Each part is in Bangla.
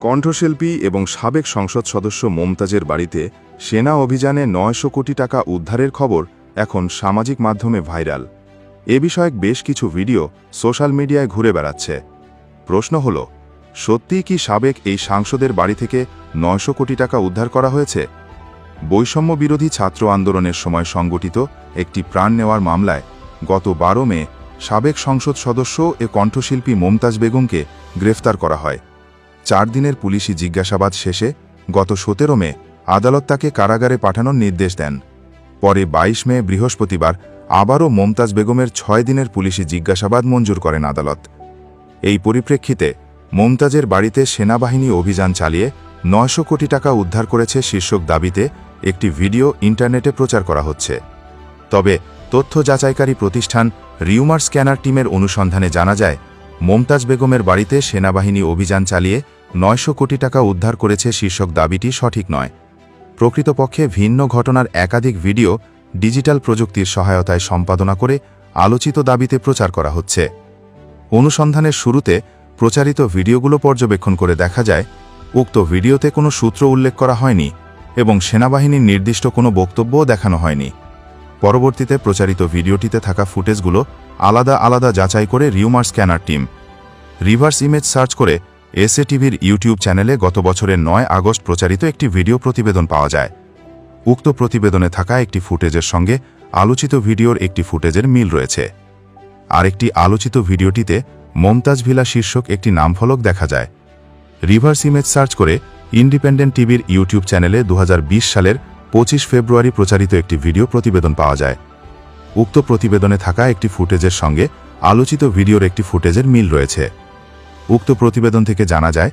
কণ্ঠশিল্পী এবং সাবেক সংসদ সদস্য মমতাজের বাড়িতে সেনা অভিযানে নয়শো কোটি টাকা উদ্ধারের খবর এখন সামাজিক মাধ্যমে ভাইরাল। এ বিষয়ক বেশ কিছু ভিডিও সোশ্যাল মিডিয়ায় ঘুরে বেড়াচ্ছে। প্রশ্ন হল, সত্যিই কি সাবেক এই সাংসদের বাড়ি থেকে নয়শো কোটি টাকা উদ্ধার করা হয়েছে? বৈষম্য বিরোধী ছাত্র আন্দোলনের সময় সংগঠিত একটি প্রাণ নেওয়ার মামলায় গত বারো মে সাবেক সংসদ সদস্য এ কণ্ঠশিল্পী মমতাজ বেগমকে গ্রেফতার করা হয়। চার দিনের পুলিশি জিজ্ঞাসাবাদ শেষে গত সতেরো মে আদালত তাকে কারাগারে পাঠানোর নির্দেশ দেন। পরে ২২ মে বৃহস্পতিবার আবারও মমতাজ বেগমের ছয় দিনের পুলিশি জিজ্ঞাসাবাদ মঞ্জুর করেন আদালত। এই পরিপ্রেক্ষিতে মমতাজের বাড়িতে সেনাবাহিনী অভিযান চালিয়ে নয়শো কোটি টাকা উদ্ধার করেছে শীর্ষক দাবিতে একটি ভিডিও ইন্টারনেটে প্রচার করা হচ্ছে। তবে তথ্য যাচাইকারী প্রতিষ্ঠান রিউমার স্ক্যানার টিমের অনুসন্ধানে জানা যায় মমতাজ বেগমের বাড়িতে সেনাবাহিনী অভিযান চালিয়ে নয়শো কোটি টাকা উদ্ধার করেছে শীর্ষক দাবিটি সঠিক নয়। প্রকৃতপক্ষে ভিন্ন ঘটনার একাধিক ভিডিও ডিজিটাল প্রযুক্তির সহায়তায় সম্পাদনা করে আলোচিত দাবিতে প্রচার করা হচ্ছে। অনুসন্ধানের শুরুতে প্রচারিত ভিডিওগুলো পর্যবেক্ষণ করে দেখা যায়, উক্ত ভিডিওতে কোনো সূত্র উল্লেখ করা হয়নি এবং সেনাবাহিনীর নির্দিষ্ট কোনো বক্তব্যও দেখানো হয়নি। পরবর্তীতে প্রচারিত ভিডিওটিতে থাকা ফুটেজগুলো আলাদা আলাদা যাচাই করে rumour scanner team reverse image search করে এসএ টিভির ইউটিউব চ্যানেলে গত বছরের নয় আগস্ট প্রচারিত একটি ভিডিও প্রতিবেদন পাওয়া যায়। উক্ত প্রতিবেদনে থাকা একটি ফুটেজের সঙ্গে আলোচিত ভিডিওর একটি ফুটেজের মিল রয়েছে। আরেকটি আলোচিত ভিডিওটিতে মমতাজ ভিলা শীর্ষক একটি নামফলক দেখা যায়। রিভার্স ইমেজ সার্চ করে ইন্ডিপেন্ডেন্ট টিভির ইউটিউব চ্যানেলে দু হাজার বিশ সালের পঁচিশ ফেব্রুয়ারি প্রচারিত একটি ভিডিও প্রতিবেদন পাওয়া যায়। উক্ত প্রতিবেদনে থাকা একটি ফুটেজের সঙ্গে আলোচিত ভিডিওর একটি ফুটেজের মিল রয়েছে। উক্ত প্রতিবেদন থেকে জানা যায়,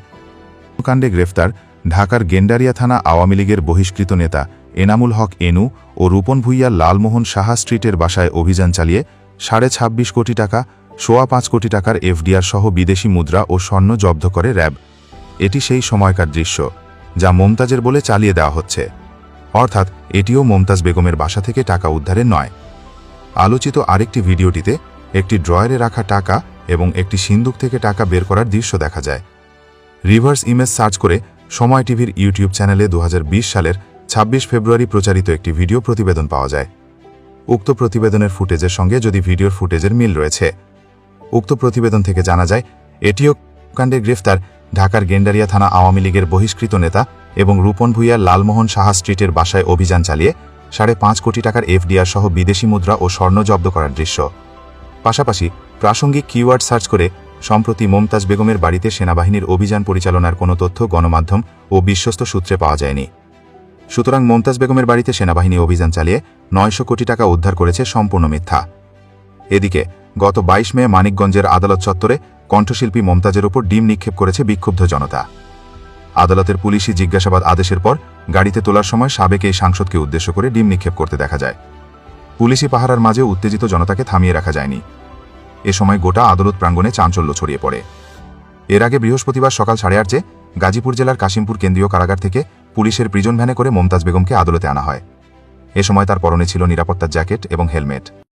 কাণ্ডে গ্রেফতার ঢাকার গেন্ডারিয়া থানা আওয়ামী লীগের বহিষ্কৃত নেতা এনামুল হক এনু ও রূপন ভুইয়া লালমোহন সাহা স্ট্রিটের বাসায় অভিযান চালিয়ে সাড়ে ছাব্বিশ কোটি টাকা, সোয়া পাঁচ কোটি টাকার এফডিআর সহ বিদেশি মুদ্রা ও স্বর্ণ জব্দ করে র্যাব। এটি সেই সময়কার দৃশ্য, যা মমতাজের বলে চালিয়ে দেওয়া হচ্ছে। অর্থাৎ এটিও মমতাজ বেগমের বাসা থেকে টাকা উদ্ধারের নয়। আলোচিত আরেকটি ভিডিওটিতে একটি ড্রয়ারে রাখা টাকা এবং একটি সিন্দুক থেকে টাকা বের করার দৃশ্য দেখা যায়। রিভার্স ইমেজ সার্চ করে সময় টিভির ইউটিউব চ্যানেলে দু হাজার বিশ সালের ২৬ ফেব্রুয়ারি প্রচারিত একটি ভিডিও প্রতিবেদন পাওয়া যায়। উক্ত প্রতিবেদনের ফুটেজের সঙ্গে যদি ভিডিওর ফুটেজের মিল রয়েছে। উক্ত প্রতিবেদন থেকে জানা যায়, এটিও কাণ্ডে গ্রেফতার ঢাকার গেন্ডারিয়া থানা আওয়ামী লীগের বহিষ্কৃত নেতা এবং রূপন ভুইয়ার লালমোহন সাহা স্ট্রিটের বাসায় অভিযান চালিয়ে সাড়ে পাঁচ কোটি টাকার এফডিআর সহ বিদেশি মুদ্রা ও স্বর্ণ জব্দ করার দৃশ্য। পাশাপাশি প্রাসঙ্গিক কিওয়ার্ড সার্চ করে, সম্প্রতি মমতাজ বেগমের বাড়িতে সেনাবাহিনীর অভিযান পরিচালনার কোনো তথ্য, গণমাধ্যম ও বিশ্বস্ত সূত্রে পাওয়া যায়নি। সুতরাং মমতাজ বেগমের বাড়িতে সেনাবাহিনী অভিযান চালিয়ে নয়শো কোটি টাকা উদ্ধার করেছে সম্পূর্ণ মিথ্যা। এদিকে, গত ২২ মে মানিকগঞ্জের আদালত চত্বরে কণ্ঠশিল্পী মমতাজের ওপর ডিম নিক্ষেপ করেছে বিক্ষুব্ধ জনতা। আদালতের পুলিশি জিজ্ঞাসাবাদ আদেশের পর গাড়িতে তোলার সময় সাবেক এই সাংসদকে উদ্দেশ্য করে ডিম নিক্ষেপ করতে দেখা যায়। পুলিশি পাহারার মাঝে উত্তেজিত জনতাকে থামিয়ে রাখা যায়নি। এ সময় গোটা আদালত প্রাঙ্গণে চাঞ্চল্য ছড়িয়ে পড়ে। এর আগে বৃহস্পতিবার সকাল সাড়ে আটে গাজীপুর জেলার কাশিমপুর কেন্দ্রীয় কারাগার থেকে পুলিশের প্রিজন ভ্যানে করে মমতাজ বেগমকে আদালতে আনা হয়। এ সময় তার পরনে ছিল নিরাপত্তার জ্যাকেট এবং হেলমেট।